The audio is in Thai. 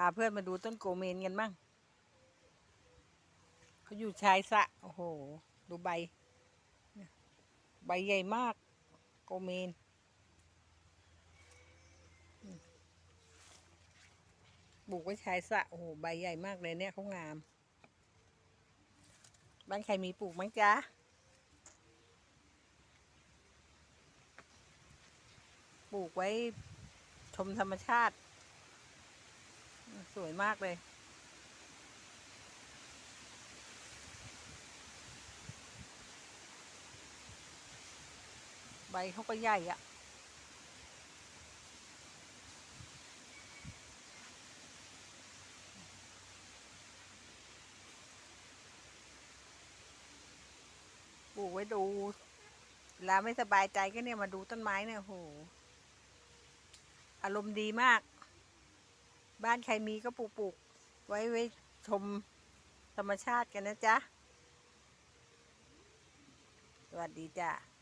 พาเพื่อนมาดูต้นโกเมนกันบ้างเขาอยู่ชายสะ โอ้โห ดูใบ ใบใหญ่มาก โกเมนปลูกไว้ชายสะ โอ้โห ใบใหญ่มากเลยเนี่ยเขางาม บ้านใครมีปลูกมั้งจ๊ะปลูกไว้ชมธรรมชาติ สวยมากเลย ใบเขาก็ใหญ่อะปลูกไว้ดูเวลาไม่สบายใจก็เนี่ยมาดูต้นไม้เนี่ยโหอารมณ์ดีมาก บ้านใครมีก็ปลูกปลูกไว้ไว้ชมธรรมชาติกันนะจ๊ะ สวัสดีจ้ะ